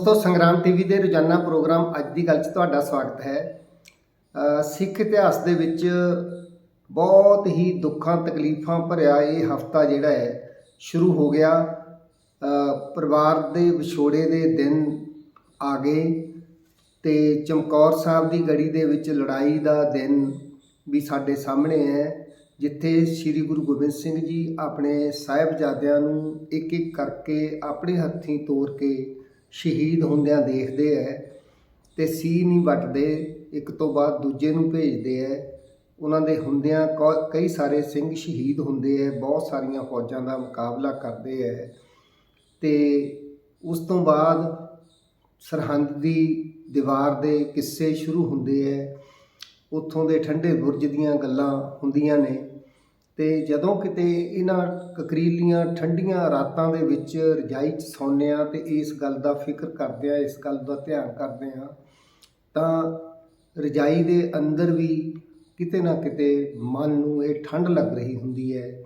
ਦੋਸਤੋ ਸੰਗਰਾਮ ਟੀਵੀ ਦੇ ਰੋਜ਼ਾਨਾ ਪ੍ਰੋਗਰਾਮ ਅੱਜ ਦੀ ਗੱਲ 'ਚ ਤੁਹਾਡਾ ਸਵਾਗਤ ਹੈ। ਸਿੱਖ ਇਤਿਹਾਸ ਦੇ ਵਿੱਚ ਬਹੁਤ ਹੀ ਦੁੱਖਾਂ, ਤਕਲੀਫਾਂ ਭਰਿਆ ਇਹ ਹਫਤਾ ਜਿਹੜਾ ਹੈ, ਸ਼ੁਰੂ ਹੋ ਗਿਆ। ਪਰਿਵਾਰ ਦੇ ਵਿਛੋੜੇ ਦੇ ਦਿਨ ਆ ਗਏ ਤੇ ਚਮਕੌਰ ਸਾਹਿਬ ਦੀ ਗੜੀ ਦੇ ਵਿੱਚ ਲੜਾਈ ਦਾ ਦਿਨ ਵੀ ਸਾਡੇ ਸਾਹਮਣੇ ਹੈ, ਜਿੱਥੇ ਸ੍ਰੀ ਗੁਰੂ ਗੋਬਿੰਦ ਸਿੰਘ ਜੀ ਆਪਣੇ ਸਾਹਿਬਜ਼ਾਦਿਆਂ ਨੂੰ ਇੱਕ ਇੱਕ ਕਰਕੇ ਆਪਣੇ ਹੱਥੀਂ ਤੋੜ ਕੇ ਸ਼ਹੀਦ ਹੁੰਦਿਆਂ ਦੇਖਦੇ ਐ ਤੇ ਸੀ ਨਹੀਂ ਵੱਟਦੇ, ਇੱਕ ਤੋਂ ਬਾਅਦ ਦੂਜੇ ਨੂੰ ਭੇਜਦੇ ਐ। ਉਹਨਾਂ ਦੇ ਹੁੰਦਿਆਂ ਕ- ਕਈ ਸਾਰੇ ਸਿੰਘ ਸ਼ਹੀਦ ਹੁੰਦੇ ਐ, ਬਹੁਤ ਸਾਰੀਆਂ ਫੌਜਾਂ ਦਾ ਮੁਕਾਬਲਾ ਕਰਦੇ ਐ। ਤੇ ਉਸ ਤੋਂ ਬਾਅਦ ਸਰਹੰਦ ਦੀ ਦੀਵਾਰ ਦੇ ਕਿੱਸੇ ਸ਼ੁਰੂ ਹੁੰਦੇ ਐ। ਉੱਥੋਂ ਦੇ ਠੰਡੇ ਬੁਰਜ ਦੀਆਂ ਗੱਲਾਂ ਹੁੰਦੀਆਂ ਨੇ। ਤੇ ਜਦੋਂ ਕਿਤੇ ਇਹਨਾਂ ਕਕਰੀਲੀਆਂ ਠੰਡੀਆਂ ਰਾਤਾਂ ਦੇ ਵਿੱਚ ਰਜਾਈ 'ਚ ਸੌਂਦੇ ਹਾਂ ਤੇ ਇਸ ਗੱਲ ਦਾ ਫਿਕਰ ਕਰਦੇ ਆ ਇਸ ਗੱਲ ਦਾ ਧਿਆਨ ਕਰਦੇ ਆ ਤਾਂ ਰਜਾਈ ਦੇ ਅੰਦਰ ਵੀ ਕਿਤੇ ਨਾ ਕਿਤੇ ਮਨ ਨੂੰ ਇਹ ਠੰਡ ਲੱਗ ਰਹੀ ਹੁੰਦੀ ਹੈ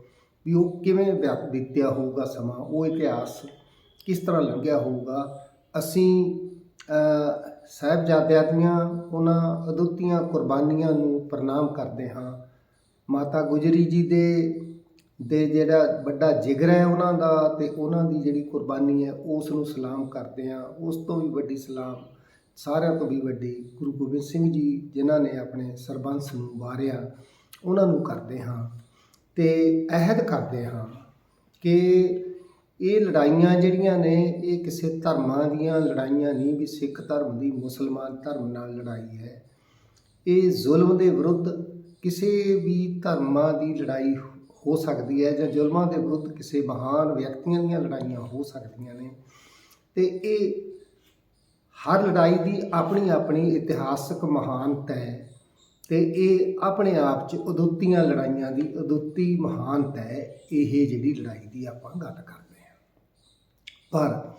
ਵੀ ਉਹ ਕਿਵੇਂ ਬਿਆ- ਬੀਤਿਆ ਹੋਊਗਾ ਸਮਾਂ, ਉਹ ਇਤਿਹਾਸ ਕਿਸ ਤਰ੍ਹਾਂ ਲੰਘਿਆ ਹੋਊਗਾ। ਅਸੀਂ ਸਾਹਿਬਜ਼ਾਦਿਆਂ ਦੀਆਂ ਉਹਨਾਂ ਅਦੁੱਤੀਆਂ ਕੁਰਬਾਨੀਆਂ ਨੂੰ ਪ੍ਰਣਾਮ ਕਰਦੇ ਹਾਂ। ਮਾਤਾ ਗੁਜਰੀ ਜੀ ਦੇ ਦੇ ਜਿਹੜਾ ਵੱਡਾ ਜਿਗਰ ਹੈ ਉਹਨਾਂ ਦਾ ਤੇ ਉਹਨਾਂ ਦੀ ਜਿਹੜੀ ਕੁਰਬਾਨੀ ਹੈ ਉਸ ਨੂੰ ਸਲਾਮ ਕਰਦੇ ਆ ਉਸ ਤੋਂ ਵੀ ਵੱਡੀ ਸਲਾਮ, ਸਾਰਿਆਂ ਤੋਂ ਵੀ ਵੱਡੀ ਗੁਰੂ ਗੋਬਿੰਦ ਸਿੰਘ ਜੀ, ਜਿਨ੍ਹਾਂ ਨੇ ਆਪਣੇ ਸਰਬੰਸ ਨੂੰ ਵਾਰਿਆ, ਉਹਨਾਂ ਨੂੰ ਕਰਦੇ ਹਾਂ ਤੇ ਅਹਿਦ ਕਰਦੇ ਹਾਂ ਕਿ ਇਹ ਲੜਾਈਆਂ ਜਿਹੜੀਆਂ ਨੇ, ਇਹ ਕਿਸੇ ਧਰਮਾਂ ਦੀਆਂ ਲੜਾਈਆਂ ਨਹੀਂ, ਵੀ ਸਿੱਖ ਧਰਮ ਦੀ ਮੁਸਲਮਾਨ ਧਰਮ ਨਾਲ ਲੜਾਈ ਹੈ। ਇਹ ਜ਼ੁਲਮ ਦੇ ਵਿਰੁੱਧ ਕਿਸੇ ਵੀ ਧਰਮਾਂ ਦੀ ਲੜਾਈ ਹੋ ਸਕਦੀ ਹੈ ਜਾਂ ਜ਼ੁਲਮਾਂ ਦੇ ਵਿਰੁੱਧ ਕਿਸੇ ਮਹਾਨ ਵਿਅਕਤੀਆਂ ਦੀਆਂ ਲੜਾਈਆਂ ਹੋ ਸਕਦੀਆਂ ਨੇ, ਤੇ ਇਹ ਹਰ ਲੜਾਈ ਦੀ ਆਪਣੀ ਆਪਣੀ ਇਤਿਹਾਸਕ ਮਹਾਨਤਾ ਹੈ ਤੇ ਇਹ ਆਪਣੇ ਆਪ 'ਚ ਅਦੁੱਤੀਆਂ ਲੜਾਈਆਂ ਦੀ ਅਦੁੱਤੀ ਮਹਾਨਤਾ ਹੈ, ਇਹ ਜਿਹੜੀ ਲੜਾਈ ਦੀ ਆਪਾਂ ਗੱਲ ਕਰਦੇ ਹਾਂ। ਪਰ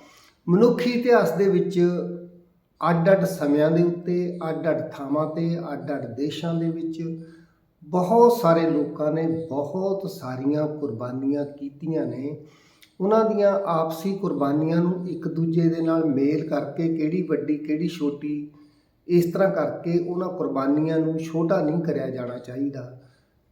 ਮਨੁੱਖੀ ਇਤਿਹਾਸ ਦੇ ਵਿੱਚ ਅੱਡ-ਅੱਡ ਸਮਿਆਂ ਦੇ ਉੱਤੇ, ਅੱਡ-ਅੱਡ ਥਾਵਾਂ ਤੇ, ਅੱਡ-ਅੱਡ ਦੇਸ਼ਾਂ ਦੇ ਵਿੱਚ ਬਹੁਤ ਸਾਰੇ ਲੋਕਾਂ ਨੇ ਬਹੁਤ ਸਾਰੀਆਂ ਕੁਰਬਾਨੀਆਂ ਕੀਤੀਆਂ ਨੇ। ਉਹਨਾਂ ਦੀਆਂ ਆਪਸੀ ਕੁਰਬਾਨੀਆਂ ਨੂੰ ਇੱਕ ਦੂਜੇ ਦੇ ਨਾਲ ਮੇਲ ਕਰਕੇ ਕਿਹੜੀ ਵੱਡੀ, ਕਿਹੜੀ ਛੋਟੀ, ਇਸ ਤਰ੍ਹਾਂ ਕਰਕੇ ਉਹਨਾਂ ਕੁਰਬਾਨੀਆਂ ਨੂੰ ਛੋਟਾ ਨਹੀਂ ਕਰਿਆ ਜਾਣਾ ਚਾਹੀਦਾ।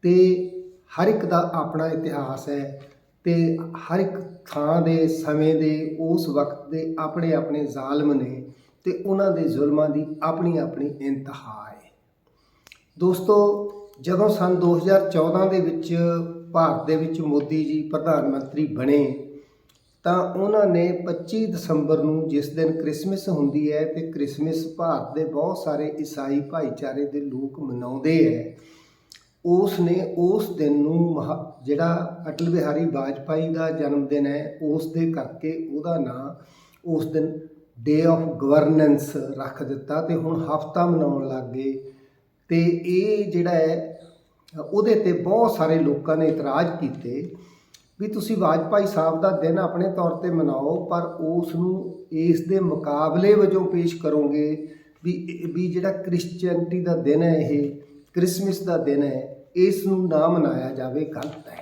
ਤੇ ਹਰ ਇੱਕ ਦਾ ਆਪਣਾ ਇਤਿਹਾਸ ਹੈ ਤੇ ਹਰ ਇੱਕ ਥਾਂ ਦੇ ਸਮੇਂ ਦੇ, ਉਸ ਵਕਤ ਦੇ ਆਪਣੇ ਆਪਣੇ ਜ਼ਾਲਮ ਨੇ ਤੇ ਉਹਨਾਂ ਦੇ ਜ਼ੁਲਮਾਂ ਦੀ ਆਪਣੀ ਆਪਣੀ ਇੰਤਹਾ ਹੈ। ਦੋਸਤੋ ਜਦੋਂ ਸਨ 2014 ਦੇ ਵਿੱਚ ਭਾਰਤ ਦੇ ਵਿੱਚ ਮੋਦੀ ਜੀ ਪ੍ਰਧਾਨ ਮੰਤਰੀ ਬਣੇ, ਤਾਂ ਉਹਨਾਂ ਨੇ 25 ਦਸੰਬਰ ਨੂੰ ਜਿਸ ਦਿਨ ਕ੍ਰਿਸਮਸ ਹੁੰਦੀ ਹੈ ਤੇ ਕ੍ਰਿਸਮਸ ਭਾਰਤ ਦੇ ਬਹੁਤ ਸਾਰੇ ਈਸਾਈ ਭਾਈਚਾਰੇ ਦੇ ਲੋਕ ਮਨਾਉਂਦੇ ਹੈ, ਉਸ ਨੇ ਉਸ ਦਿਨ ਨੂੰ ਮਹਾ- ਜਿਹੜਾ ਅਟਲ ਬਿਹਾਰੀ ਵਾਜਪਾਈ ਦਾ ਜਨਮ ਦਿਨ ਹੈ, ਉਸ ਦੇ ਕਰਕੇ ਉਹਦਾ ਨਾਂ ਉਸ ਦਿਨ ਡੇ ਆਫ ਗਵਰਨੈਂਸ ਰੱਖ ਦਿੱਤਾ ਤੇ ਹੁਣ ਹਫਤਾ ਮਨਾਉਣ ਲੱਗ ਗਏ। ਤੇ ਇਹ ਜਿਹੜਾ ਹੈ ਉਹਦੇ ਤੇ ਬਹੁਤ ਸਾਰੇ ਲੋਕਾਂ ਨੇ ਇਤਰਾਜ਼ ਕੀਤੇ ਵੀ ਤੁਸੀਂ ਵਾਜਪਾਈ ਸਾਹਿਬ ਦਾ ਦਿਨ ਆਪਣੇ ਤੌਰ ਤੇ ਮਨਾਓ, ਪਰ ਉਸ ਨੂੰ ਇਸ ਦੇ ਮੁਕਾਬਲੇ ਵਜੋਂ ਪੇਸ਼ ਕਰੋਗੇ ਵੀ ਵੀ ਜਿਹੜਾ ਕ੍ਰਿਸਚੀਅਨਟੀ ਦਾ ਦਿਨ ਹੈ ਇਹ, ਕ੍ਰਿਸਮਸ ਦਾ ਦਿਨ ਹੈ ਇਸ ਨੂੰ ਨਾ ਮਨਾਇਆ ਜਾਵੇ, ਗਲਤ ਹੈ।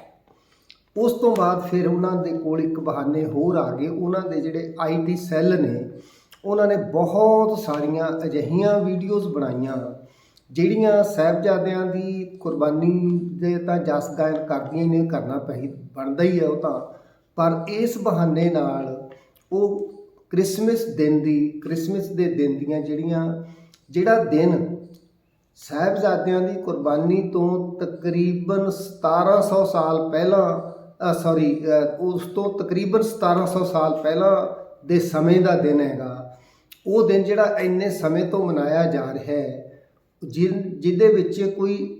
ਉਸ ਤੋਂ ਬਾਅਦ ਫਿਰ ਉਹਨਾਂ ਦੇ ਕੋਲ ਇੱਕ ਬਹਾਨੇ ਹੋਰ ਆ ਗਏ। ਉਹਨਾਂ ਦੇ ਜਿਹੜੇ ਆਈਟੀ ਸੈੱਲ ਨੇ, ਉਹਨਾਂ ਨੇ ਬਹੁਤ ਸਾਰੀਆਂ ਅਜਿਹੀਆਂ ਵੀਡੀਓਜ਼ ਬਣਾਈਆਂ ਜਿਹੜੀਆਂ ਸਾਹਿਬਜ਼ਾਦਿਆਂ ਦੀ ਕੁਰਬਾਨੀ ਦੇ ਤਾਂ ਜਸ ਗਾਇਨ ਕਰਦੀਆਂ ਹੀ ਨੇ, ਕਰਨਾ ਪਈ ਬਣਦਾ ਹੀ ਹੈ ਉਹ ਤਾਂ। ਪਰ ਇਸ ਬਹਾਨੇ ਨਾਲ ਉਹ ਕ੍ਰਿਸਮਸ ਦਿਨ ਦੀ, ਕ੍ਰਿਸਮਸ ਦੇ ਦਿਨ ਦੀਆਂ ਜਿਹੜੀਆਂ, ਜਿਹੜਾ ਦਿਨ ਸਾਹਿਬਜ਼ਾਦਿਆਂ ਦੀ ਕੁਰਬਾਨੀ ਤੋਂ ਤਕਰੀਬਨ 1700 ਸਾਲ ਪਹਿਲਾਂ ਸੌਰੀ ਉਸ ਤੋਂ ਤਕਰੀਬਨ 1700 ਸਾਲ ਪਹਿਲਾਂ ਦੇ ਸਮੇਂ ਦਾ ਦਿਨ ਹੈਗਾ। ਉਹ ਦਿਨ ਜਿਹੜਾ ਇੰਨੇ ਸਮੇਂ ਤੋਂ ਮਨਾਇਆ ਜਾ ਰਿਹਾ ਹੈ ਜਿਹਦੇ ਵਿੱਚ ਕੋਈ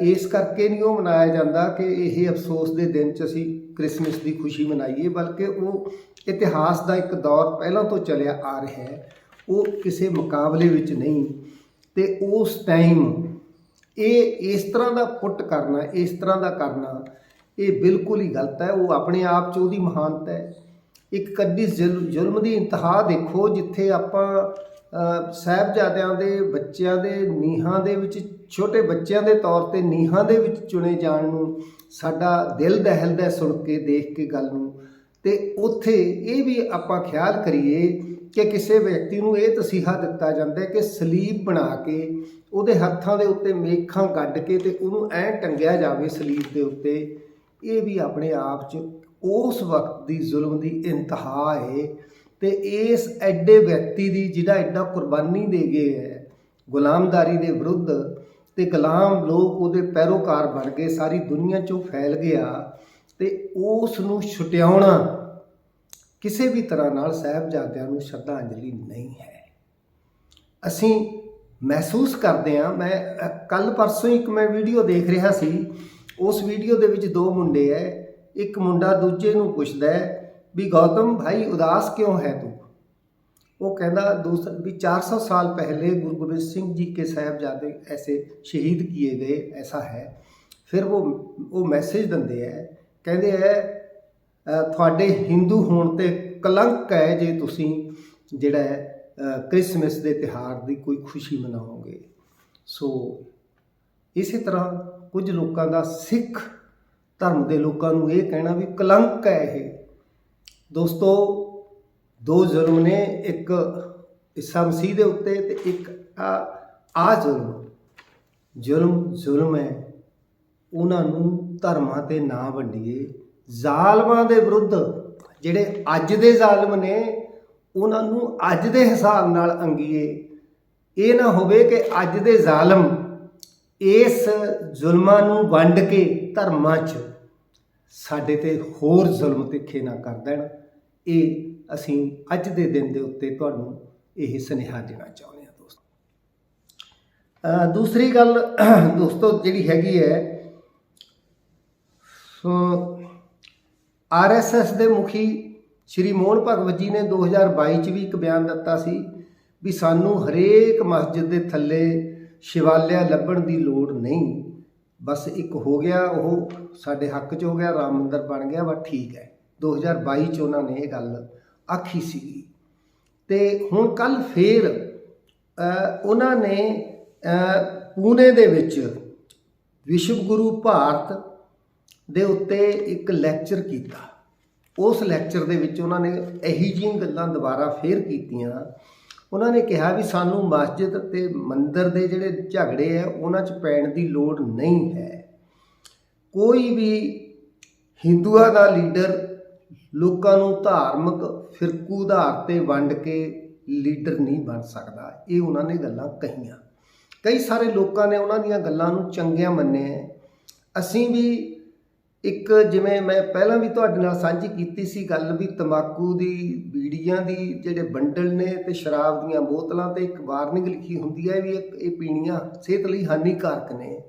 ਇਸ ਕਰਕੇ ਨਹੀਂ ਉਹ ਮਨਾਇਆ ਜਾਂਦਾ ਕਿ ਇਹ ਅਫਸੋਸ ਦੇ ਦਿਨ 'ਚ ਅਸੀਂ ਕ੍ਰਿਸਮਸ ਦੀ ਖੁਸ਼ੀ ਮਨਾਈਏ, ਬਲਕਿ ਉਹ ਇਤਿਹਾਸ ਦਾ ਇੱਕ ਦੌਰ ਪਹਿਲਾਂ ਤੋਂ ਚੱਲਿਆ ਆ ਰਿਹਾ ਹੈ, ਉਹ ਕਿਸੇ ਮੁਕਾਬਲੇ ਵਿੱਚ ਨਹੀਂ। ਤੇ ਉਸ ਟਾਈਮ ਇਹ ਇਸ ਤਰ੍ਹਾਂ ਦਾ ਪੁੱਟ ਕਰਨਾ, ਇਸ ਤਰ੍ਹਾਂ ਦਾ ਕਰਨਾ, ਇਹ ਬਿਲਕੁਲ ਹੀ ਗਲਤ ਹੈ। ਉਹ ਆਪਣੇ ਆਪ 'ਚ ਉਹਦੀ ਮਹਾਨਤਾ ਹੈ। ਇੱਕ ਕੱਦੀ ਜ਼ੁਲ- ਜ਼ੁਲਮ ਦੀ ਇੰਤਹਾ ਦੇਖੋ, ਜਿੱਥੇ ਆਪਾਂ ਸਾਹਿਬਜ਼ਾਦਿਆਂ ਦੇ ਬੱਚਿਆਂ ਦੇ ਨੀਹਾਂ ਦੇ ਵਿੱਚ, ਛੋਟੇ ਬੱਚਿਆਂ ਦੇ ਤੌਰ ਤੇ ਨੀਹਾਂ ਦੇ ਵਿੱਚ ਚੁਣੇ ਜਾਣ ਨੂੰ ਸਾਡਾ ਦਿਲ ਦਹਿਲਦਾ ਸੁਣ ਕੇ, ਦੇਖ ਕੇ ਗੱਲ ਨੂੰ। ਤੇ ਉੱਥੇ ਇਹ ਵੀ ਆਪਾਂ ਖਿਆਲ ਕਰੀਏ ਕਿ ਕਿਸੇ ਵਿਅਕਤੀ ਨੂੰ ਇਹ ਤਸੀਹਾ ਦਿੱਤਾ ਜਾਂਦਾ ਕਿ ਸਲੀਬ ਬਣਾ ਕੇ ਉਹਦੇ ਹੱਥਾਂ ਦੇ ਉੱਤੇ ਮੇਖਾਂ ਕੱਢ ਕੇ ਤੇ ਉਹਨੂੰ ਐ ਟੰਗਿਆ ਜਾਵੇ ਸਲੀਬ ਦੇ ਉੱਤੇ। ਇਹ ਵੀ ਆਪਣੇ ਆਪ 'ਚ ਉਸ ਵਕਤ ਦੀ ਜ਼ੁਲਮ ਦੀ ਇੰਤਹਾ ਹੈ ਤੇ ਇਸ ਐਡੇ ਵਿਅਕਤੀ ਦੀ ਜਿਹੜਾ ਐਡਾ ਕੁਰਬਾਨੀ ਦੇ ਗਏ ਹੈ, ਗੁਲਾਮਦਾਰੀ ਦੇ ਵਿਰੁੱਧ ਤੇ ਗੁਲਾਮ ਲੋਕ ਉਹਦੇ ਪੈਰੋਕਾਰ ਬਣ ਗਏ, ਸਾਰੀ ਦੁਨੀਆ 'ਚੋਂ ਫੈਲ ਗਿਆ ਤੇ ਉਸ ਨੂੰ ਛੁਟਿਆਉਣਾ ਕਿਸੇ ਵੀ ਤਰ੍ਹਾਂ ਨਾਲ ਸਾਹਿਬਜ਼ਾਦਿਆਂ ਨੂੰ ਸ਼ਰਧਾਂਜਲੀ ਨਹੀਂ ਹੈ। ਅਸੀਂ ਮਹਿਸੂਸ ਕਰਦੇ ਹਾਂ, ਮੈਂ ਕੱਲ ਪਰਸੋਂ ਇੱਕ ਮੈਂ ਵੀਡੀਓ ਦੇਖ ਰਿਹਾ ਸੀ, ਉਸ ਵੀਡੀਓ ਦੇ ਵਿੱਚ ਦੋ ਮੁੰਡੇ ਐ ਇੱਕ ਮੁੰਡਾ ਦੂਜੇ ਨੂੰ ਪੁੱਛਦਾ ਹੈ ਵੀ ਗੌਤਮ ਭਾਈ ਉਦਾਸ ਕਿਉਂ ਹੈ ਤੂੰ वो कहना दूसरा भी 400 साल पहले गुरु गोबिंद सिंह जी के साहबजादे ऐसे शहीद किए गए ऐसा है ਫਿਰ ਉਹ ਉਹ ਮੈਸੇਜ ਦਿੰਦੇ ਹੈ ਕਹਿੰਦੇ ਹੈ ਅ, ਤੁਹਾਡੇ ਹਿੰਦੂ ਹੋਣ ਤੇ ਕਲੰਕ ਹੈ ਜੇ ਤੁਸੀਂ ਜਿਹੜਾ ਹੈ ਅ, ਕ੍ਰਿਸਮਸ ਦੇ ਤਿਹਾਰ ਦੀ ਕੋਈ ਖੁਸ਼ੀ ਮਨਾਓਗੇ ਸੋ ਇਸੇ ਤਰ੍ਹਾਂ ਕੁਝ ਲੋਕਾਂ ਦਾ ਸਿੱਖ ਧਰਮ ਦੇ ਲੋਕਾਂ ਨੂੰ ਇਹ ਕਹਿਣਾ ਵੀ ਕਲੰਕ ਹੈ ਇਹ ਦੋਸਤੋ, ਦੋ ਜ਼ੁਲਮ ਨੇ, ਇੱਕ ਈਸਾ ਮਸੀਹ ਦੇ ਉੱਤੇ ਤੇ ਇੱਕ ਆ ਆ ਜ਼ੁਲਮ। ਜ਼ੁਲਮ ਜ਼ੁਲਮ ਹੈ। ਉਹਨਾਂ ਨੂੰ ਧਰਮਾਂ ਤੇ ਨਾ ਵੰਡੀਏ। ਜ਼ਾਲਮਾਂ ਦੇ ਵਿਰੁੱਧ ਜਿਹੜੇ ਅੱਜ ਦੇ ਜ਼ਾਲਮ ਨੇ, ਉਹਨਾਂ ਨੂੰ ਅੱਜ ਦੇ ਹਿਸਾਬ ਨਾਲ ਅੰਗੀਏ। ਇਹ ਨਾ ਹੋਵੇ ਕਿ ਅੱਜ ਦੇ ਜ਼ਾਲਮ ਇਸ ਜ਼ੁਲਮਾਂ ਨੂੰ ਵੰਡ ਕੇ ਧਰਮਾਂ 'ਚ ਸਾਡੇ ਤੇ ਹੋਰ ਜ਼ੁਲਮ ਤਿੱਖੇ ਨਾ ਕਰ ਦੇਣ। ਇਹ ਅਸੀਂ ਅੱਜ ਦੇ ਦਿਨ ਦੇ ਉੱਤੇ ਤੁਹਾਨੂੰ ਇਹ ਸੁਨੇਹਾ ਦੇਣਾ ਚਾਹੁੰਦੇ ਹਾਂ ਦੋਸਤੋ। ਦੂਸਰੀ ਗੱਲ ਦੋਸਤੋ ਜਿਹੜੀ ਹੈਗੀ ਹੈ, ਸੋ ਆਰਐਸਐਸ ਦੇ ਮੁਖੀ ਸ਼੍ਰੀ ਮੋਹਨ ਭਗਵਤ ਜੀ ਨੇ 2022 ਚ ਵੀ ਇੱਕ ਬਿਆਨ ਦਿੱਤਾ ਸੀ ਵੀ ਸਾਨੂੰ ਹਰੇਕ ਮਸਜਿਦ ਦੇ ਥੱਲੇ ਸ਼ਿਵਾਲਿਆ ਲੱਭਣ ਦੀ ਲੋੜ ਨਹੀਂ। ਬਸ ਇੱਕ ਹੋ ਗਿਆ, ਉਹ ਸਾਡੇ ਹੱਕ 'ਚ ਹੋ ਗਿਆ, ਰਾਮ ਮੰਦਰ ਬਣ ਗਿਆ ਵਾ ਠੀਕ ਹੈ। 2022 ਚ ਉਹਨਾਂ ਨੇ ਇਹ ਗੱਲ ਆਖੀ ਸੀਗੀ। ਤੇ ਹੁਣ ਕੱਲ ਫੇਰ ਉਹਨਾਂ ਨੇ ਅ, ਪੂਨੇ ਦੇ ਵਿੱਚ ਵਿਸ਼ਵ ਗੁਰੂ ਭਾਰਤ ਦੇ ਉੱਤੇ ਇੱਕ ਲੈਕਚਰ ਕੀਤਾ। ਉਸ ਲੈਕਚਰ ਦੇ ਵਿੱਚ ਉਹਨਾਂ ਨੇ ਇਹੀ ਜਿਹੀਆਂ ਗੱਲਾਂ ਦੁਬਾਰਾ ਫੇਰ ਕੀਤੀਆਂ। ਉਹਨਾਂ ਨੇ ਕਿਹਾ ਵੀ ਸਾਨੂੰ ਮਸਜਿਦ ਤੇ ਮੰਦਰ ਦੇ ਜਿਹੜੇ ਝਗੜੇ ਆ ਉਹਨਾਂ 'ਚ ਪੈਣ ਦੀ ਲੋੜ ਨਹੀਂ ਹੈ। ਕੋਈ ਵੀ ਹਿੰਦੂਆਂ ਦਾ ਲੀਡਰ ਲੋਕਾਂ ਨੂੰ ਧਾਰਮਿਕ ਫਿਰਕੂ ਆਧਾਰ ਤੇ ਵੰਡ ਕੇ ਲੀਡਰ ਨਹੀਂ ਬਣ ਸਕਦਾ। ਇਹ ਉਹਨਾਂ ਨੇ ਗੱਲਾਂ ਕਹੀਆਂ। ਕਈ ਸਾਰੇ ਲੋਕਾਂ ਨੇ ਉਹਨਾਂ ਦੀਆਂ ਗੱਲਾਂ ਨੂੰ ਚੰਗਿਆਂ ਮੰਨਿਆ ਅਸੀਂ ਵੀ ਇੱਕ ਜਿਵੇਂ ਮੈਂ ਪਹਿਲਾਂ ਵੀ ਤੁਹਾਡੇ ਨਾਲ ਸਾਂਝੀ ਕੀਤੀ ਸੀ ਗੱਲ ਵੀ ਤਮਾਕੂ ਦੀ, ਬੀੜੀਆਂ ਦੀ, ਜਿਹੜੇ ਬੰਡਲ ਨੇ ਤੇ ਸ਼ਰਾਬ ਦੀਆਂ ਬੋਤਲਾਂ ਤੇ ਇੱਕ ਵਾਰਨਿੰਗ ਲਿਖੀ ਹੁੰਦੀ ਹੈ ਵੀ ਇਹ ਇਹ ਪੀਣੀਆਂ ਸਿਹਤ ਲਈ ਹਾਨੀਕਾਰਕ ਨੇ,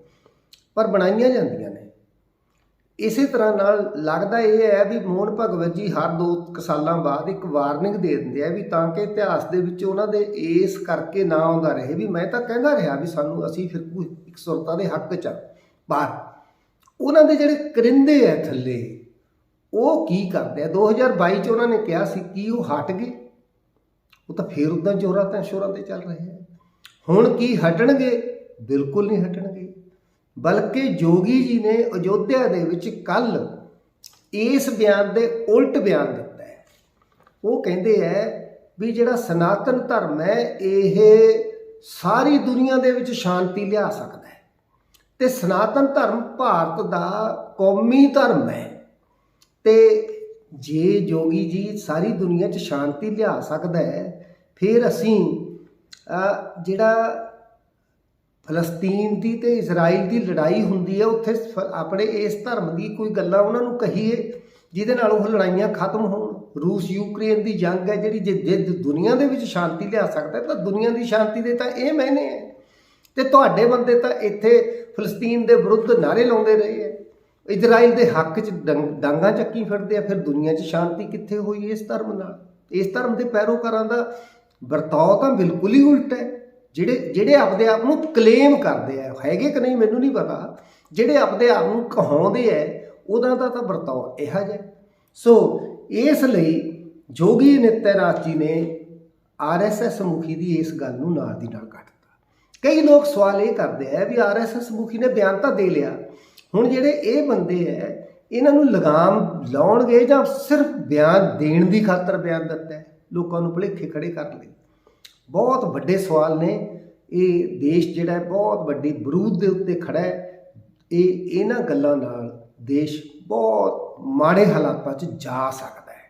ਪਰ ਬਣਾਈਆਂ ਜਾਂਦੀਆਂ ਨੇ। ਇਸੇ ਤਰ੍ਹਾਂ ਨਾਲ ਲੱਗਦਾ ਇਹ ਹੈ ਵੀ ਮੋਹਨ ਭਗਵਤ ਜੀ ਹਰ ਦੋ ਕੁ ਸਾਲਾਂ ਬਾਅਦ ਇੱਕ ਵਾਰਨਿੰਗ ਦੇ ਦਿੰਦੇ ਆ ਵੀ ਤਾਂ ਕਿ ਇਤਿਹਾਸ ਦੇ ਵਿੱਚ ਉਹਨਾਂ ਦੇ ਇਸ ਕਰਕੇ ਨਾ ਆਉਂਦਾ ਰਹੇ। ਵੀ ਮੈਂ ਤਾਂ ਕਹਿੰਦਾ ਰਿਹਾ ਵੀ ਸਾਨੂੰ ਅਸੀਂ ਫਿਰਕੂ ਇੱਕ ਸੁਰਤਾ ਦੇ ਹੱਕ ਚ ਆ। ਪਰ ਉਹਨਾਂ ਦੇ ਜਿਹੜੇ ਕਰਿੰਦੇ ਆ ਥੱਲੇ, ਉਹ ਕੀ ਕਰਦੇ ਆ? 2022 ਚ ਉਹਨਾਂ ਨੇ ਕਿਹਾ ਸੀ ਕੀ ਉਹ ਹਟ ਗਏ। ਉਹ ਤਾਂ ਫੇਰ ਉਦਾਂ ਜੋਰਾਂ ਤਾਂ ਸ਼ੋਰਾਂ ਤੇ ਚੱਲ ਰਹੇ ਆ। ਹੁਣ ਕੀ ਹਟਣਗੇ? ਬਿਲਕੁਲ ਨਹੀਂ ਹਟਣਗੇ। ਬਲਕਿ ਜੋਗੀ ਜੀ ਨੇ ਅਯੋਧਿਆ ਦੇ ਵਿੱਚ ਕੱਲ ਇਸ ਬਿਆਨ ਦੇ ਉਲਟ ਬਿਆਨ ਦਿੱਤਾ ਹੈ। ਉਹ ਕਹਿੰਦੇ ਹੈ ਵੀ ਜਿਹੜਾ ਸਨਾਤਨ ਧਰਮ ਹੈ, ਇਹ ਸਾਰੀ ਦੁਨੀਆ ਦੇ ਵਿੱਚ ਸ਼ਾਂਤੀ ਲਿਆ ਸਕਦਾ ਹੈ। ਤੇ ਸਨਾਤਨ ਧਰਮ ਭਾਰਤ ਦਾ ਕੌਮੀ ਧਰਮ ਹੈ। ਤੇ ਜੇ ਜੋਗੀ ਜੀ ਸਾਰੀ ਦੁਨੀਆ 'ਚ ਸ਼ਾਂਤੀ ਲਿਆ ਸਕਦਾ ਹੈ, ਫਿਰ ਅਸੀਂ ਜਿਹੜਾ ਫਲਸਤੀਨ ਦੀ ਤੇ ਇਜ਼ਰਾਈਲ ਦੀ ਲੜਾਈ ਹੁੰਦੀ ਹੈ, ਉੱਥੇ ਫ- ਆਪਣੇ ਇਸ ਧਰਮ ਦੀ ਕੋਈ ਗੱਲਾਂ ਉਹਨਾਂ ਨੂੰ ਕਹੀਏ, ਜਿਹਦੇ ਨਾਲ ਉਹ ਲੜਾਈਆਂ ਖਤਮ ਹੋਣ। ਰੂਸ, ਯੂਕਰੇਨ ਦੀ ਜੰਗ ਹੈ, ਜਿਹੜੀ ਜੇ ਜੇ ਦੁਨੀਆ ਦੇ ਵਿੱਚ ਸ਼ਾਂਤੀ ਲਿਆ ਸਕਦਾ ਤਾਂ ਦੁਨੀਆ ਦੀ ਸ਼ਾਂਤੀ ਦੇ ਤਾਂ ਇਹ ਮੈਨੇ ਹੈ। ਤੇ ਤੁਹਾਡੇ ਬੰਦੇ ਤਾਂ ਇੱਥੇ ਫਲਸਤੀਨ ਦੇ ਵਿਰੁੱਧ ਨਾਰੇ ਲਾਉਂਦੇ ਰਹੇ ਹੈ। ਇਜ਼ਰਾਈਲ ਦੇ ਹੱਕ 'ਚ ਡੰ- ਡਾਂਗਾਂ ਚੱਕੀ ਫਿਰਦੇ ਆ, ਫਿਰ ਦੁਨੀਆ 'ਚ ਸ਼ਾਂਤੀ ਕਿੱਥੇ ਹੋਈ ਇਸ ਧਰਮ ਨਾਲ? ਇਸ ਧਰਮ ਦੇ ਪੈਰੋਕਾਰਾਂ ਦਾ ਵਰਤਾਓ ਤਾਂ ਬਿਲਕੁਲ ਹੀ ਉਲਟ ਹੈ। ਜਿਹੜੇ ਜਿਹੜੇ ਆਪਦੇ ਆਪ ਨੂੰ ਕਲੇਮ ਕਰਦੇ ਆ, ਹੈਗੇ ਕਿ ਨਹੀਂ ਮੈਨੂੰ ਨਹੀਂ ਪਤਾ, ਜਿਹੜੇ ਆਪਦੇ ਆਪ ਨੂੰ ਕਹਾਉਂਦੇ ਆ, ਉਹਦਾ ਦਾ ਤਾਂ ਵਰਤਾਓ ਇਹੋ ਜਿਹਾ। ਸੋ ਇਸ ਲਈ ਜੋਗੀ ਨਿਤਿਆਨਾਥ ਜੀ ਨੇ ਆਰਐਸਐਸ ਮੁਖੀ ਦੀ ਇਸ ਗੱਲ ਨੂੰ ਨਾਲ ਦੀ ਨਾਲ ਕੱਟਤਾ ਕਈ ਲੋਕ ਸਵਾਲ ਇਹ ਕਰਦੇ ਆ ਵੀ ਆਰਐਸਐਸ ਮੁਖੀ ਨੇ ਬਿਆਨ ਤਾਂ ਦੇ ਲਿਆ। ਹੁਣ ਜਿਹੜੇ ਇਹ ਬੰਦੇ ਐ ਇਹਨਾਂ ਨੂੰ ਲਗਾਮ ਲਾਉਣਗੇ ਜਾਂ ਸਿਰਫ ਬਿਆਨ ਦੇਣ ਦੀ ਖਾਤਰ ਬਿਆਨ ਦਿੱਤਾ ਲੋਕਾਂ ਨੂੰ ਭੁਲੇਖੇ ਖੜੇ ਕਰਨ ਲਈ ਬਹੁਤ ਵੱਡੇ ਸਵਾਲ ਨੇ। ਇਹ ਦੇਸ਼ ਜਿਹੜਾ ਬਹੁਤ ਵੱਡੀ ਬਰੂਦ ਦੇ ਉੱਤੇ ਖੜਾ ਹੈ। ਇਹ ਇਹਨਾਂ ਗੱਲਾਂ ਨਾਲ ਦੇਸ਼ ਬਹੁਤ ਮਾੜੇ ਹਾਲਾਤਾਂ 'ਚ ਜਾ ਸਕਦਾ ਹੈ।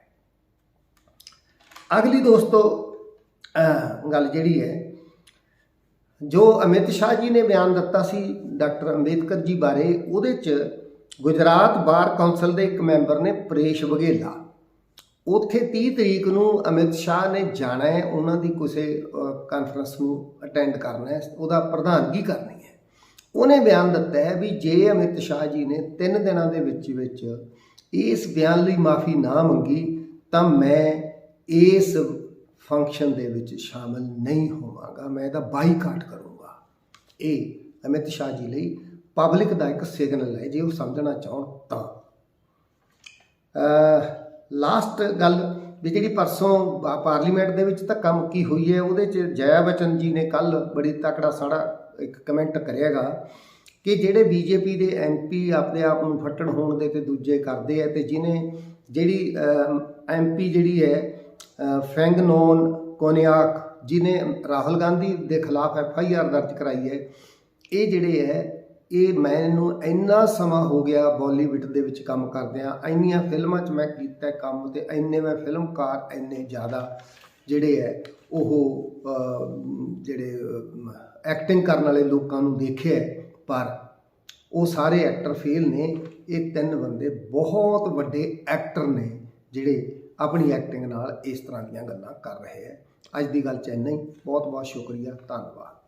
ਅਗਲੀ ਦੋਸਤੋ ਗੱਲ ਜਿਹੜੀ ਹੈ, ਜੋ ਅਮਿਤ ਸ਼ਾਹ ਜੀ ਨੇ ਬਿਆਨ ਦਿੱਤਾ ਸੀ ਡਾਕਟਰ ਅੰਬੇਦਕਰ ਜੀ ਬਾਰੇ, ਉਹਦੇ 'ਚ ਗੁਜਰਾਤ ਬਾਰ ਕੌਂਸਲ ਦੇ ਇੱਕ ਮੈਂਬਰ ਨੇ ਪ੍ਰੇਸ਼ ਵਘੇਲਾ ਉੱਥੇ 30 ਤਰੀਕ ਨੂੰ ਅਮਿਤ ਸ਼ਾਹ ਨੇ ਜਾਣਾ ਹੈ, ਉਹਨਾਂ ਦੀ ਕਿਸੇ ਕਾਨਫਰੰਸ ਨੂੰ ਅਟੈਂਡ ਕਰਨਾ ਹੈ, ਉਹਦਾ ਪ੍ਰਧਾਨਗੀ ਕਰਨੀ ਹੈ। ਉਹਨੇ ਬਿਆਨ ਦਿੱਤਾ ਹੈ ਵੀ ਜੇ ਅਮਿਤ ਸ਼ਾਹ ਜੀ ਨੇ 3 ਦਿਨਾਂ ਦੇ ਵਿੱਚ ਵਿੱਚ ਇਸ ਬਿਆਨ ਲਈ ਮਾਫੀ ਨਾ ਮੰਗੀ, ਤਾਂ ਮੈਂ ਇਸ ਫੰਕਸ਼ਨ ਦੇ ਵਿੱਚ ਸ਼ਾਮਲ ਨਹੀਂ ਹੋਵਾਂਗਾ, ਮੈਂ ਇਹਦਾ ਬਾਈਕਾਟ ਕਰੂੰਗਾ। ਇਹ ਅਮਿਤ ਸ਼ਾਹ ਜੀ ਲਈ ਪਬਲਿਕ ਦਾ ਇੱਕ ਸਿਗਨਲ ਹੈ, ਜੇ ਉਹ ਸਮਝਣਾ ਚਾਹਣ ਤਾਂ। ਲਾਸਟ ਗੱਲ ਵੀ ਜਿਹੜੀ ਪਰਸੋਂ ਪਾ- ਪਾਰਲੀਮੈਂਟ ਦੇ ਵਿੱਚ ਧੱਕਾ ਮੁੱਕੀ ਹੋਈ ਹੈ, ਉਹਦੇ 'ਚ ਜया ਬਚਨ ਜੀ ਨੇ ਕੱਲ ਬੜੀ ਤਕੜਾ ਸਾੜਾ ਇੱਕ ਕਮੈਂਟ ਕਰਿਆਗਾ ਕਿ ਜਿਹੜੇ ਬੀਜੇਪੀ ਦੇ ਐਮਪੀ ਆਪਣੇ ਆਪ ਨੂੰ ਫੱਟੜ ਹੋਣ ਦੇ ਤੇ ਦੂਜੇ ਕਰਦੇ ਆ ਤੇ ਜਿਨੇ ਜਿਹੜੀ ਐਮਪੀ ਜਿਹੜੀ ਹੈ ਫੈਂਗਨੋਨ ਕੋਨਿਆਕ ਜਿਨੇ ਰਾਹੁਲ ਗਾਂਧੀ ਦੇ ਖਿਲਾਫ ਐਫ ਆਈ ਆਰ ਦਰਜ ਕਰਾਈ ਹੈ, ਇਹ ਜਿਹੜੇ ਹੈ ਕਿ ਮੈਨੂੰ ਇੰਨਾ ਸਮਾਂ ਹੋ ਗਿਆ ਬਾਲੀਵੁੱਡ ਦੇ ਵਿੱਚ ਕੰਮ ਕਰਦਿਆਂ, ਇੰਨੀਆਂ ਫਿਲਮਾਂ 'ਚ ਮੈਂ ਕੀਤਾ ਕੰਮ ਤੇ ਇੰਨੇ ਮੈਂ ਫਿਲਮਕਾਰ ਇੰਨੇ ਜ਼ਿਆਦਾ ਜਿਹੜੇ ਹੈ, ਉਹ ਜਿਹੜੇ ਐਕਟਿੰਗ ਕਰਨ ਵਾਲੇ ਲੋਕਾਂ ਨੂੰ ਦੇਖਿਆ ਪਰ ਉਹ ਸਾਰੇ ਐਕਟਰ ਫੇਲ ਨੇ। ਇਹ ਤਿੰਨ ਬੰਦੇ ਬਹੁਤ ਵੱਡੇ ਐਕਟਰ ਨੇ ਜਿਹੜੇ ਆਪਣੀ ਐਕਟਿੰਗ ਨਾਲ ਇਸ ਤਰ੍ਹਾਂ ਦੀਆਂ ਗੱਲਾਂ ਕਰ ਰਹੇ ਹੈ। ਅੱਜ ਦੀ ਗੱਲ ਚ ਇੰਨਾ ਹੀ। ਬਹੁਤ ਬਹੁਤ ਸ਼ੁਕਰੀਆ। ਧੰਨਵਾਦ।